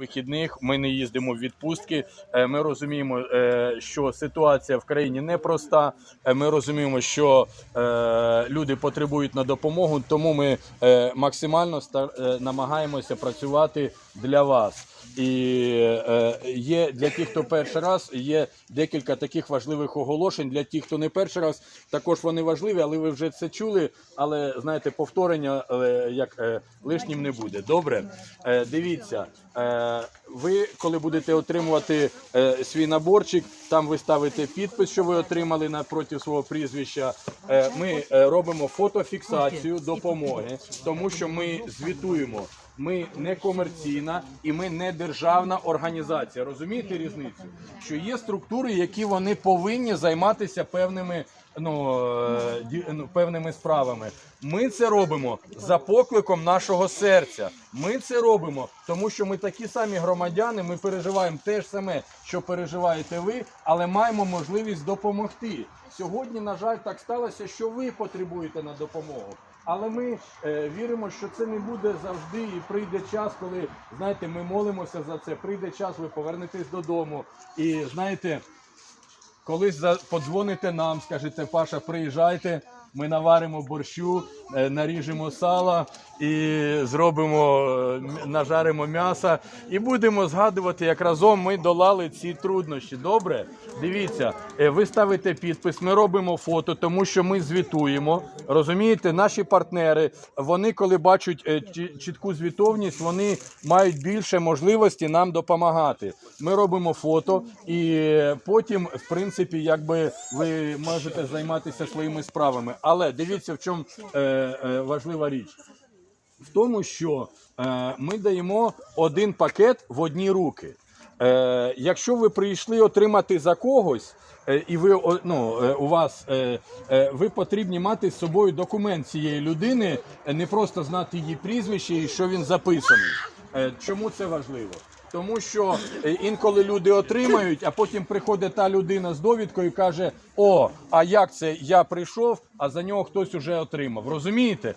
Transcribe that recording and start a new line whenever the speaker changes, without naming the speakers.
вихідних. Ми не їздимо в відпустки. Е, Ми розуміємо, е, що ситуація в країні непроста. Е, Ми розуміємо, що люди потребують на допомогу, тому ми максимально намагаємося працювати для вас. І є для тих, хто перший раз, є декілька таких важливих оголошень. Для тих, хто не перший раз, також вони важливі, але ви вже це чули. Але знаєте, повторення як лишнім не буде. Добре, дивіться. Ви, коли будете отримувати е, свій наборчик, там ви ставите підпис, що ви отримали напроти свого прізвища. Е, ми е, робимо фотофіксацію допомоги, тому що ми звітуємо. Ми не комерційна і ми не державна організація. Розумієте різницю? Що є структури, які вони повинні займатися певними ну, е, ну, певними справами. Ми це робимо за покликом нашого серця. Ми це робимо, тому що ми такі самі громадяни. Ми переживаємо те ж саме, що переживаєте ви, але маємо можливість допомогти. Сьогодні, на жаль, так сталося, що ви потребуєте на допомогу. Але ми е, віримо, що це не буде завжди, і прийде час, коли знаєте, ми молимося за це. Прийде час, ви повернетесь додому. І знаєте, колись за- подзвоните нам, скажете, Паша, приїжджайте. Ми наваримо борщу, е, наріжемо сала і зробимо, е, нажаримо м'яса і будемо згадувати, як разом ми долали ці труднощі. Добре? Дивіться, е, ви ставите підпис, ми робимо фото, тому що ми звітуємо. Розумієте, наші партнери, вони коли бачать чі- чітку звітовність, вони мають більше можливості нам допомагати. Ми робимо фото, і потім, в принципі, якби ви можете займатися своїми справами. Але дивіться, в чому е, е, важлива річ. В тому, що е, ми даємо один пакет в одні руки. Е, якщо ви прийшли отримати за когось, е, і ви ну, е, у вас е, е, ви потрібні мати з собою документ цієї людини, не просто знати її прізвище і що він записаний. Е, чому це важливо? Тому що е, інколи люди отримають, а потім приходить та людина з довідкою і каже: О, а як це я прийшов, а за нього хтось уже отримав. Розумієте?